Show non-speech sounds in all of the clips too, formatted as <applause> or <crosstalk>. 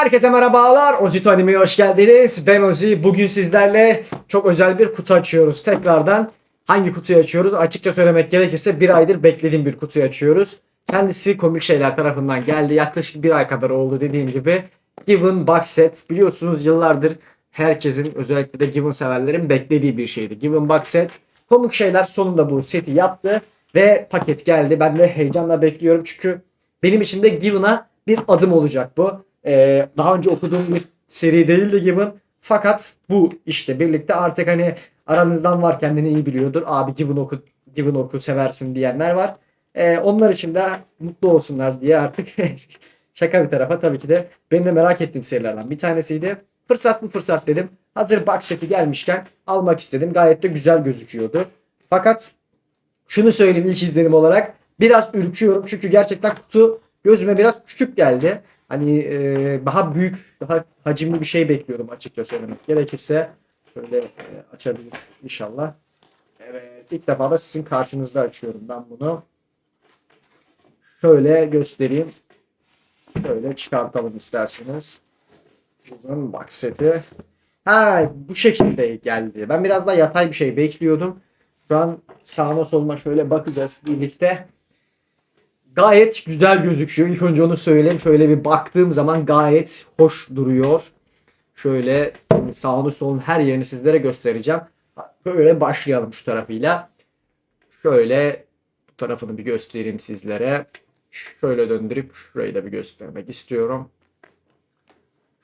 Herkese merhabalar. Ozito Anime'ye hoş geldiniz. Ben Ozi. Bugün sizlerle çok özel bir kutu açıyoruz tekrardan. Hangi kutuyu açıyoruz? Açıkça söylemek gerekirse bir aydır beklediğim bir kutuyu açıyoruz. Kendisi komik şeyler tarafından geldi. Yaklaşık bir ay kadar oldu dediğim gibi. Given Box Set. Biliyorsunuz yıllardır herkesin özellikle de Given severlerin beklediği bir şeydi. Given Box Set. Komik şeyler sonunda bu seti yaptı. Ve paket geldi. Ben de heyecanla bekliyorum. Çünkü benim için de Given'a bir adım olacak bu. Ee, daha önce okuduğum bir seri değildi Given. Fakat bu işte birlikte artık hani aranızdan var kendini iyi biliyordur. Abi Given oku, Given oku seversin diyenler var. Ee, onlar için de mutlu olsunlar diye artık <laughs> şaka bir tarafa tabii ki de benim de merak ettiğim serilerden bir tanesiydi. Fırsat mı fırsat dedim. Hazır box seti gelmişken almak istedim. Gayet de güzel gözüküyordu. Fakat şunu söyleyeyim ilk izlenim olarak. Biraz ürküyorum çünkü gerçekten kutu gözüme biraz küçük geldi. Hani e, daha büyük, daha hacimli bir şey bekliyordum açıkça söylemek gerekirse. Şöyle e, açabilirim inşallah. Evet ilk defa da sizin karşınızda açıyorum ben bunu. Şöyle göstereyim. Şöyle çıkartalım isterseniz. Uzun box seti. Ha bu şekilde geldi. Ben biraz daha yatay bir şey bekliyordum. Şu an sağıma soluma şöyle bakacağız birlikte. Gayet güzel gözüküyor. İlk önce onu söyleyeyim. Şöyle bir baktığım zaman gayet hoş duruyor. Şöyle sağını solun her yerini sizlere göstereceğim. Böyle başlayalım şu tarafıyla. Şöyle bu tarafını bir göstereyim sizlere. Şöyle döndürüp şurayı da bir göstermek istiyorum.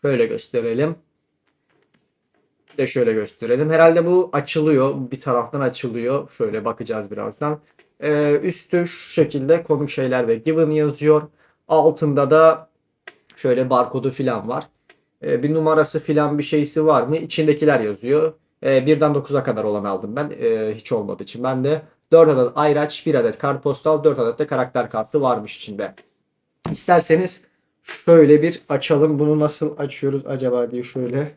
Şöyle gösterelim. Bir de şöyle gösterelim. Herhalde bu açılıyor. Bir taraftan açılıyor. Şöyle bakacağız birazdan. Ee, üstü şu şekilde komik şeyler ve given yazıyor. Altında da şöyle barkodu filan var. Ee, bir numarası filan bir şeysi var mı? İçindekiler yazıyor. Ee, birden 9'a kadar olan aldım ben. Ee, hiç olmadığı için. Ben de 4 adet ayraç, 1 adet kartpostal, 4 adet de karakter kartı varmış içinde. İsterseniz şöyle bir açalım. Bunu nasıl açıyoruz acaba diye şöyle.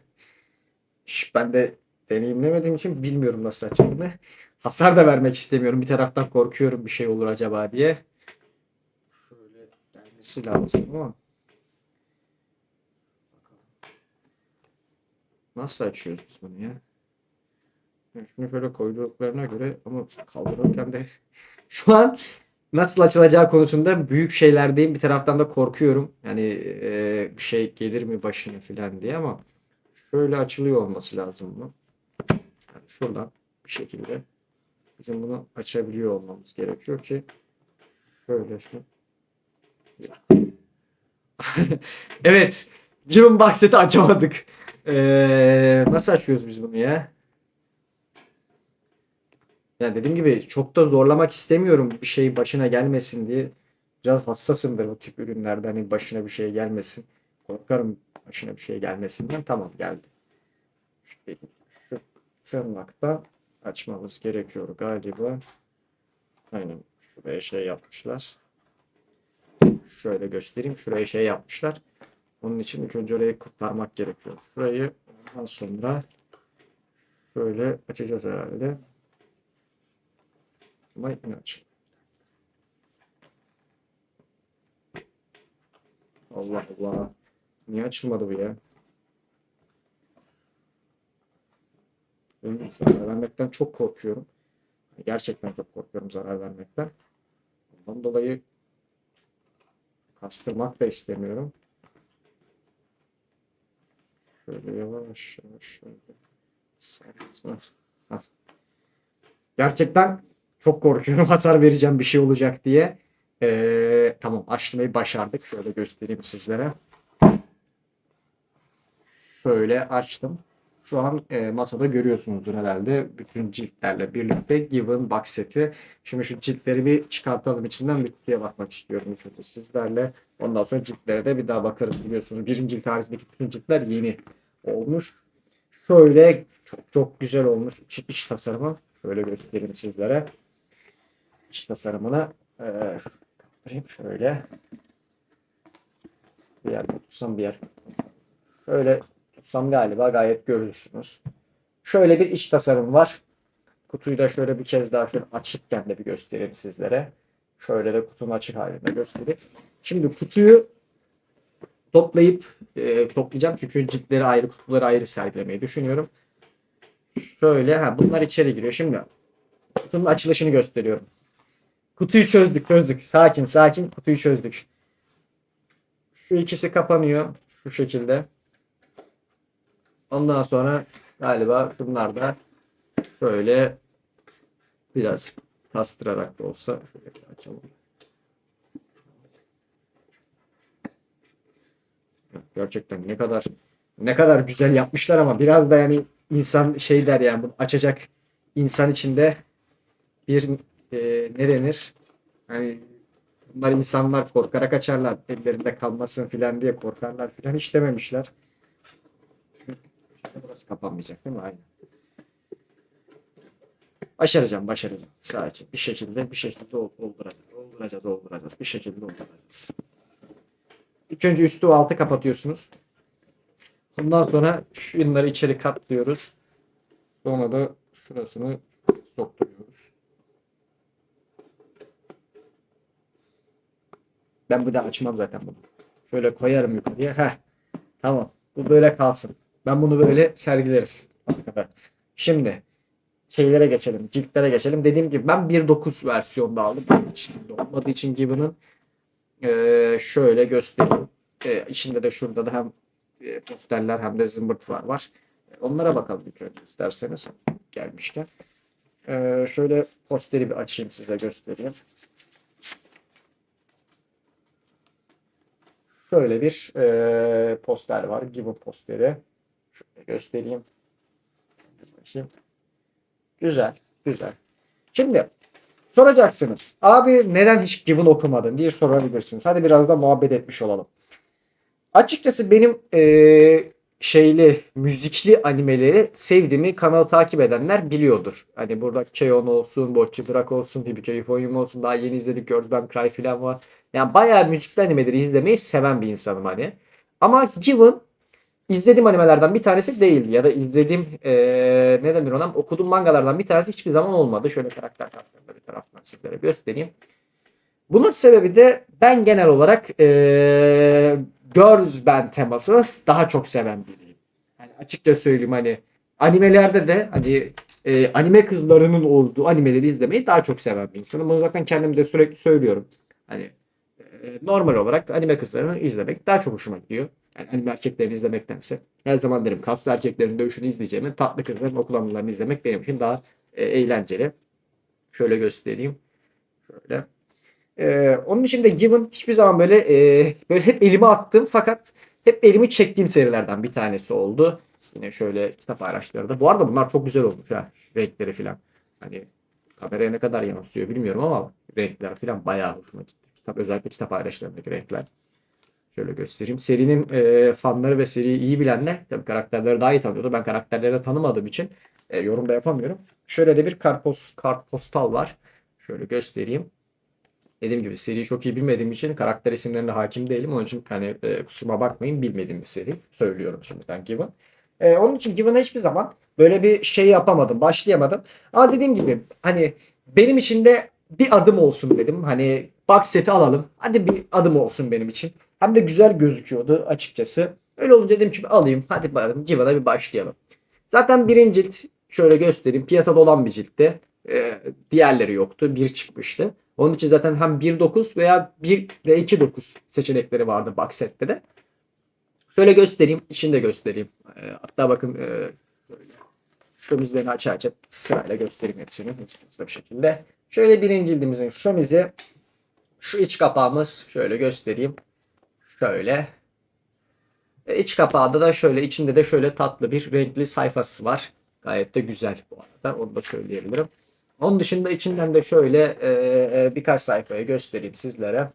Şş, ben de deneyimlemediğim için bilmiyorum nasıl açıldığını. Hasar da vermek istemiyorum. Bir taraftan korkuyorum bir şey olur acaba diye. Şöyle gelmesi lazım ama. Nasıl açıyoruz biz bunu ya? Şimdi şöyle koyduklarına göre ama kaldırırken de <laughs> şu an nasıl açılacağı konusunda büyük şeylerdeyim. Bir taraftan da korkuyorum. Yani e, bir şey gelir mi başına falan diye ama şöyle açılıyor olması lazım bu. Yani şuradan bir şekilde bizim bunu açabiliyor olmamız gerekiyor ki şöyle şu. <laughs> evet. Given Box açamadık. Ee, nasıl açıyoruz biz bunu ya? Ya dediğim gibi çok da zorlamak istemiyorum bir şey başına gelmesin diye. Biraz hassasımdır bu tip ürünlerde hani başına bir şey gelmesin. Korkarım başına bir şey gelmesinden. Tamam geldi. Şu, şu tırnakta açmamız gerekiyor galiba. Aynen şuraya şey yapmışlar. Şöyle göstereyim. Şuraya şey yapmışlar. Onun için ilk önce orayı kurtarmak gerekiyor. Şurayı ondan sonra şöyle açacağız herhalde. Ama yine. Allah Allah. Niye açılmadı bu ya? Benim zarar vermekten çok korkuyorum. Gerçekten çok korkuyorum zarar vermekten. Ondan dolayı kastırmak da istemiyorum. Şöyle yavaş yavaş şöyle. Gerçekten çok korkuyorum <laughs> hasar vereceğim bir şey olacak diye. Ee, tamam açmayı başardık. Şöyle göstereyim sizlere. Şöyle açtım. Şu an e, masada görüyorsunuzdur herhalde. Bütün ciltlerle birlikte Given Box seti. Şimdi şu ciltleri bir çıkartalım içinden bir kutuya bakmak istiyorum çünkü sizlerle. Ondan sonra ciltlere de bir daha bakarız biliyorsunuz. Birinci cilt haricindeki bütün ciltler yeni olmuş. Şöyle çok çok güzel olmuş iç, tasarımı. Şöyle göstereyim sizlere. İç tasarımını e, şöyle. Bir yer tutsam bir yer. Şöyle tutsam galiba gayet görürsünüz. Şöyle bir iç tasarım var. Kutuyu da şöyle bir kez daha şöyle açıkken de bir göstereyim sizlere. Şöyle de kutunun açık halinde göstereyim. Şimdi kutuyu toplayıp e, toplayacağım çünkü ciltleri ayrı kutuları ayrı sergilemeyi düşünüyorum. Şöyle ha bunlar içeri giriyor. Şimdi kutunun açılışını gösteriyorum. Kutuyu çözdük çözdük. Sakin sakin kutuyu çözdük. Şu ikisi kapanıyor şu şekilde. Ondan sonra galiba şunlar da şöyle biraz kastırarak da olsa açalım. Gerçekten ne kadar ne kadar güzel yapmışlar ama biraz da yani insan şey der yani bunu açacak insan içinde bir e, ne denir? Hani bunlar insanlar korkarak açarlar. Ellerinde kalmasın filan diye korkarlar filan hiç dememişler. Burası kapanmayacak değil mi? Aynen. Başaracağım, başaracağım. Sadece bir şekilde, bir şekilde ol- olduracağız, olduracağız, olduracağız. Bir şekilde olduracağız. İlk önce üstü altı kapatıyorsunuz. Ondan sonra şunları içeri katlıyoruz. Sonra da şurasını sokturuyoruz. Ben bu da açmam zaten bunu. Şöyle koyarım yukarıya. Heh. Tamam. Bu böyle kalsın. Ben bunu böyle sergileriz. Şimdi şeylere geçelim. Ciltlere geçelim. Dediğim gibi ben 1.9 versiyonda aldım. Hiç olmadığı için Given'ın ee, şöyle göstereyim. Ee, içinde de şurada da hem posterler hem de zımbırtılar var. Onlara bakalım ilk önce isterseniz gelmişken. Ee, şöyle posteri bir açayım size göstereyim. Şöyle bir e, poster var. Given posteri. Şöyle göstereyim. Açayım. Güzel, güzel. Şimdi soracaksınız. Abi neden hiç Given okumadın diye sorabilirsiniz. Hadi biraz da muhabbet etmiş olalım. Açıkçası benim e, şeyli müzikli animeleri sevdiğimi kanalı takip edenler biliyordur. Hani burada Keon olsun, Bocce Drak olsun, Hibike Euphonium olsun daha yeni izledik Band Cry falan var. Yani bayağı müzikli animeleri izlemeyi seven bir insanım hani. Ama Given izlediğim animelerden bir tanesi değildi. Ya da izlediğim eee ne denir ona okuduğum mangalardan bir tanesi hiçbir zaman olmadı. Şöyle karakter kartlarını bir taraftan sizlere göstereyim. Bunun sebebi de ben genel olarak eee Girls Band temasını daha çok seven biriyim. Yani açıkça söyleyeyim hani animelerde de hani e, anime kızlarının olduğu animeleri izlemeyi daha çok seven bir insanım. Bunu zaten kendim de sürekli söylüyorum. Hani e, normal olarak anime kızlarını izlemek daha çok hoşuma gidiyor. Yani anime erkeklerini izlemektense. Her zaman derim kaslı erkeklerin dövüşünü izleyeceğimi tatlı kızların okul anılarını izlemek benim için daha e, eğlenceli. Şöyle göstereyim. Şöyle. Ee, onun için de Given hiçbir zaman böyle e, böyle hep elime attığım fakat hep elimi çektiğim serilerden bir tanesi oldu. Yine şöyle kitap araçları da. Bu arada bunlar çok güzel olmuş ha. Renkleri falan. Hani kameraya ne kadar yansıyor bilmiyorum ama renkler falan bayağı hoşuma gitti. Kitap, özellikle kitap araçlarındaki renkler. Şöyle göstereyim. Serinin e, fanları ve seriyi iyi bilenler tabii karakterleri daha iyi tanıyordu. Ben karakterleri de tanımadığım için e, yorum da yapamıyorum. Şöyle de bir kartpost, kartpostal var. Şöyle göstereyim. Dediğim gibi seriyi çok iyi bilmediğim için karakter isimlerine hakim değilim. Onun için hani e, kusuruma bakmayın bilmediğim bir seri. Söylüyorum şimdiden Given. E, onun için Given'a hiçbir zaman böyle bir şey yapamadım. Başlayamadım. Ama dediğim gibi hani benim için de bir adım olsun dedim. Hani box seti alalım. Hadi bir adım olsun benim için. Hem de güzel gözüküyordu açıkçası. Öyle olunca dedim ki alayım. Hadi bakalım Given'a bir başlayalım. Zaten birinci cilt şöyle göstereyim. Piyasada olan bir ciltte. E, diğerleri yoktu. Bir çıkmıştı. Onun için zaten hem 1.9 veya 1 ve 2.9 seçenekleri vardı box sette de. Şöyle göstereyim. içini de göstereyim. E, hatta bakın e, şöyle şömizlerini açı açıp sırayla göstereyim hepsini. Hızlı bir şekilde. Şöyle birinci cildimizin şömizi. Şu iç kapağımız. Şöyle göstereyim. Şöyle. E, iç kapağında da şöyle içinde de şöyle tatlı bir renkli sayfası var. Gayet de güzel bu arada. Onu da söyleyebilirim. Onun dışında içinden de şöyle e, e, birkaç sayfayı göstereyim sizlere.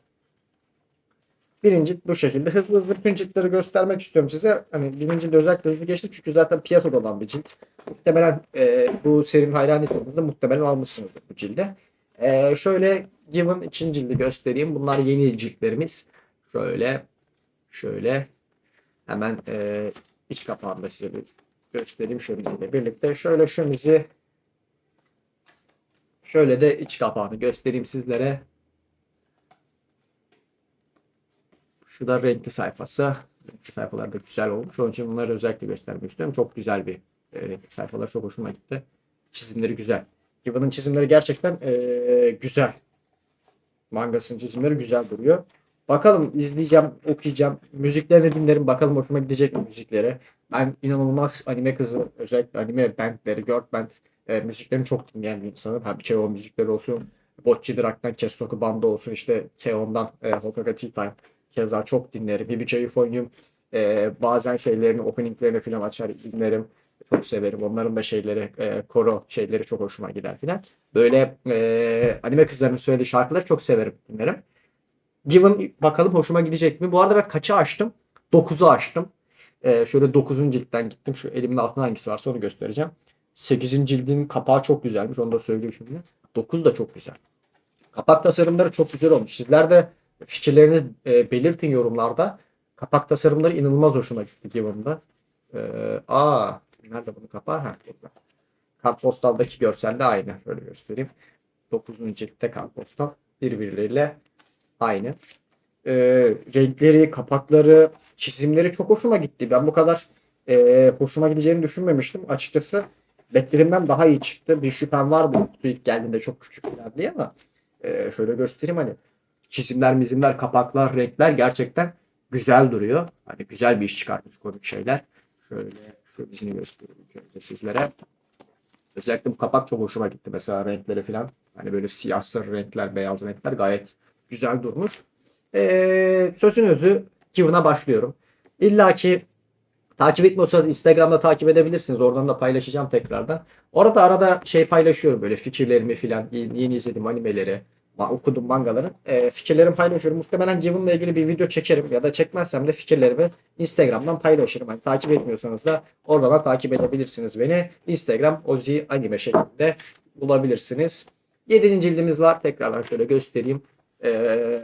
Birinci bu şekilde hızlı hızlı bütün ciltleri göstermek istiyorum size. Hani birinci de özellikle hızlı geçtim çünkü zaten piyasada olan bir cilt. Muhtemelen e, bu serinin hayranıysanız da muhtemelen almışsınızdır bu cilde. E, şöyle Given ikinci cildi göstereyim. Bunlar yeni ciltlerimiz. Şöyle şöyle hemen e, iç kapağında size bir göstereyim şöyle birlikte. Şöyle şömizi Şöyle de iç kapağını göstereyim sizlere. Şu da renkli sayfası. Renkli sayfalar da güzel olmuş. Onun için bunları özellikle göstermek istiyorum. Çok güzel bir e, renkli sayfalar. Çok hoşuma gitti. Çizimleri güzel. Gibbon'ın çizimleri gerçekten e, güzel. Mangasının çizimleri güzel duruyor. Bakalım izleyeceğim, okuyacağım. Müziklerini dinlerim. Bakalım hoşuma gidecek mi müziklere. Ben inanılmaz anime kızı, özellikle anime bandleri, girl band e, müziklerini çok dinleyen bir insanım. Ha bir o müzikleri olsun. Bocce Drak'tan Kestoku Banda olsun. işte Keon'dan e, Hokaga Tea Time. Keza çok dinlerim. BBJ Euphonium e, bazen şeylerini, openinglerini falan açar dinlerim. Çok severim. Onların da şeyleri, e, koro şeyleri çok hoşuma gider filan. Böyle e, anime kızlarının söylediği şarkıları çok severim, dinlerim. Given bakalım hoşuma gidecek mi? Bu arada ben kaçı açtım? 9'u açtım. Ee, şöyle 9. ciltten gittim. Şu elimin altında hangisi varsa onu göstereceğim. 8. cildin kapağı çok güzelmiş. Onu da söyleyeyim şimdi. 9 da çok güzel. Kapak tasarımları çok güzel olmuş. Sizler de fikirlerinizi e, belirtin yorumlarda. Kapak tasarımları inanılmaz hoşuma gitti Given'da. Ee, aa, nerede bunun kapağı? Ha. Kartpostal'daki görsel de aynı. Şöyle göstereyim. 9. ciltte kartpostal birbirleriyle aynı. Ee, renkleri, kapakları, çizimleri çok hoşuma gitti. Ben bu kadar e, hoşuma gideceğini düşünmemiştim. Açıkçası beklediğimden daha iyi çıktı. Bir şüphem vardı kutu ilk geldiğinde çok küçük falan diye ama e, şöyle göstereyim hani çizimler, mizimler, kapaklar, renkler gerçekten güzel duruyor. Hani güzel bir iş çıkartmış komik şeyler. Şöyle şu bizini göstereyim önce sizlere. Özellikle bu kapak çok hoşuma gitti. Mesela renkleri falan. Hani böyle siyah sarı renkler, beyaz renkler gayet güzel durmuş. Ee, sözün özü Given'a başlıyorum. İlla ki takip etmiyorsanız Instagram'da takip edebilirsiniz. Oradan da paylaşacağım tekrardan. Orada arada şey paylaşıyorum böyle fikirlerimi falan yeni, izlediğim animeleri okudum mangaları. Ee, fikirlerimi paylaşıyorum. Muhtemelen Given'la ilgili bir video çekerim ya da çekmezsem de fikirlerimi Instagram'dan paylaşırım. Hani takip etmiyorsanız da oradan da takip edebilirsiniz beni. Instagram Ozi Anime şeklinde bulabilirsiniz. 7. cildimiz var. Tekrardan şöyle göstereyim. Ee,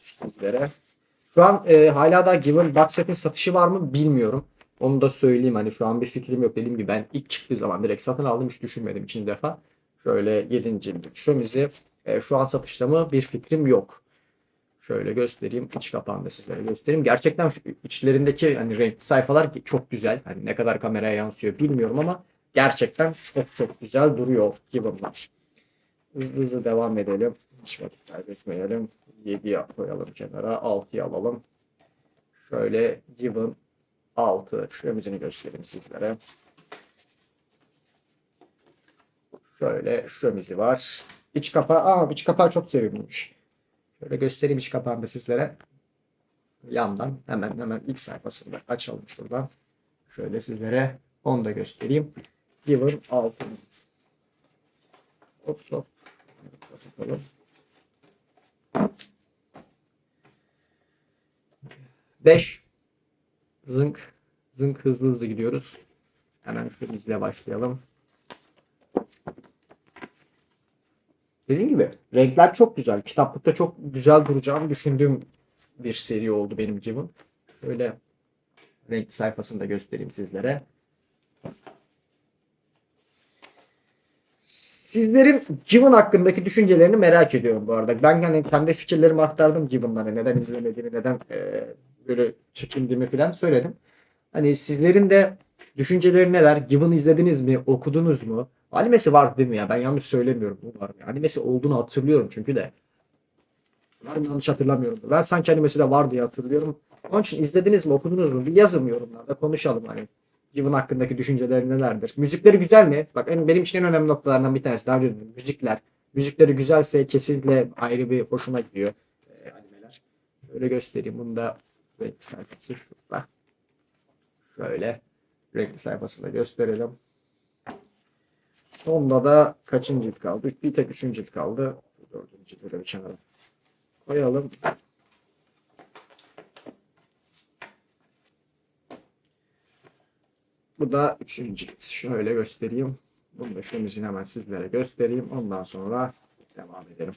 sizlere. Şu an e, hala da Given Box Set'in satışı var mı bilmiyorum. Onu da söyleyeyim hani şu an bir fikrim yok. Dediğim gibi ben ilk çıktığı zaman direkt satın aldım hiç düşünmedim ikinci defa. Şöyle 7. cilt şömizi e, şu an satışta mı bir fikrim yok. Şöyle göstereyim. iç kapağını da sizlere göstereyim. Gerçekten şu içlerindeki hani renkli sayfalar çok güzel. Hani ne kadar kameraya yansıyor bilmiyorum ama gerçekten çok çok güzel duruyor Given'lar. Hızlı hızlı devam edelim. Hiç vakit kaybetmeyelim. 7'yi koyalım kenara. 6'yı alalım. Şöyle given 6. Şömizini göstereyim sizlere. Şöyle şömizi var. İç kapağı. Aa iç kapağı çok sevimliymiş. Şöyle göstereyim iç kapağını da sizlere. Yandan hemen hemen ilk sayfasında açalım şuradan. Şöyle sizlere onu da göstereyim. Given 6. Hop hop. Bakalım. Beş. Zınk. Zınk hızlı hızlı gidiyoruz. Hemen şu bizle başlayalım. Dediğim gibi renkler çok güzel. Kitaplıkta çok güzel duracağını düşündüğüm bir seri oldu benim Given. Şöyle renkli sayfasını da göstereyim sizlere. Sizlerin Given hakkındaki düşüncelerini merak ediyorum bu arada. Ben hani kendi fikirlerimi aktardım Given'lara. Neden izlemediğimi, neden e, böyle çekindiğimi falan söyledim. Hani sizlerin de düşünceleri neler? Given izlediniz mi? Okudunuz mu? Animesi var değil mi ya? Ben yanlış söylemiyorum. Var. Animesi olduğunu hatırlıyorum çünkü de. Ben yanlış hatırlamıyorum. Ben sanki animesi de var diye hatırlıyorum. Onun için izlediniz mi, okudunuz mu? Bir yazın yorumlarda konuşalım hani. Given hakkındaki düşünceleri nelerdir? Müzikleri güzel mi? Bak en, benim için en önemli noktalardan bir tanesi. Daha önce dedim, müzikler. Müzikleri güzelse kesinlikle ayrı bir hoşuma gidiyor. Ee, animeler. Şöyle göstereyim. Bunu da renkli sayfası şurada. Şöyle renkli sayfasını gösterelim. Sonda da kaçıncı cilt kaldı? Bir tek üçüncü cilt kaldı. Dördüncü ciltleri bir kenara koyalım. Bu da üçüncü cilt. Şöyle göstereyim. Bunu da şömizini hemen sizlere göstereyim. Ondan sonra devam edelim.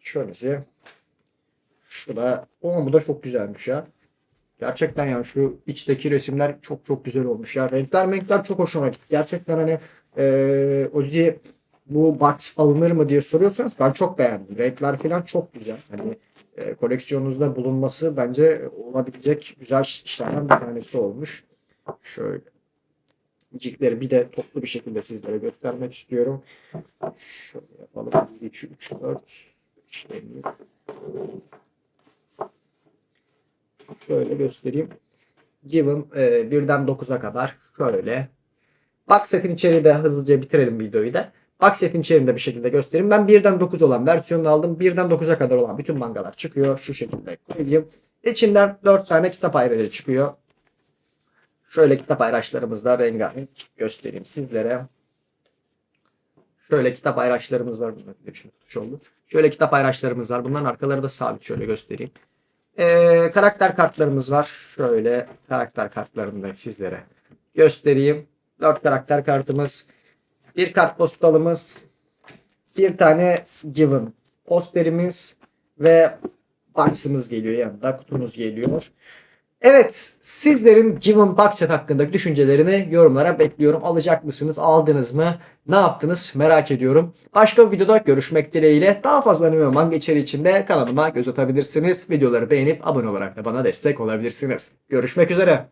Şömizi. Şu da, o bu da çok güzelmiş ya. Gerçekten yani şu içteki resimler çok çok güzel olmuş ya. Renkler renkler çok hoşuma gitti. Gerçekten hani eee Ozi bu box alınır mı diye soruyorsanız ben çok beğendim. Renkler falan çok güzel. Hani e, koleksiyonunuzda bulunması bence olabilecek güzel işlerden bir tanesi olmuş. Şöyle Cikleri bir de toplu bir şekilde sizlere göstermek istiyorum. Şöyle yapalım. 1, 2, 3, 4 işlemiyor. Şöyle göstereyim. Given e, birden 9'a kadar şöyle. Box setin içeriği de hızlıca bitirelim videoyu da. Box setin içeriğini de bir şekilde göstereyim. Ben birden 9 olan versiyonunu aldım. Birden 9'a kadar olan bütün mangalar çıkıyor. Şu şekilde koyayım. İçinden 4 tane kitap ayrıca çıkıyor. Şöyle kitap ayraçlarımız da rengarenk göstereyim sizlere. Şöyle kitap ayraçlarımız var. Bir şey tutuş oldu. Şöyle kitap ayraçlarımız var. Bunların arkaları da sabit. Şöyle göstereyim. Ee, karakter kartlarımız var. Şöyle karakter kartlarını da sizlere göstereyim. 4 karakter kartımız. Bir kart postalımız. Bir tane given posterimiz ve box'ımız geliyor yanında. Kutumuz geliyor. Evet, sizlerin Given Boxset hakkındaki düşüncelerini yorumlara bekliyorum. Alacak mısınız, aldınız mı, ne yaptınız merak ediyorum. Başka bir videoda görüşmek dileğiyle. Daha fazla anime manga içeriği için de kanalıma göz atabilirsiniz. Videoları beğenip abone olarak da bana destek olabilirsiniz. Görüşmek üzere.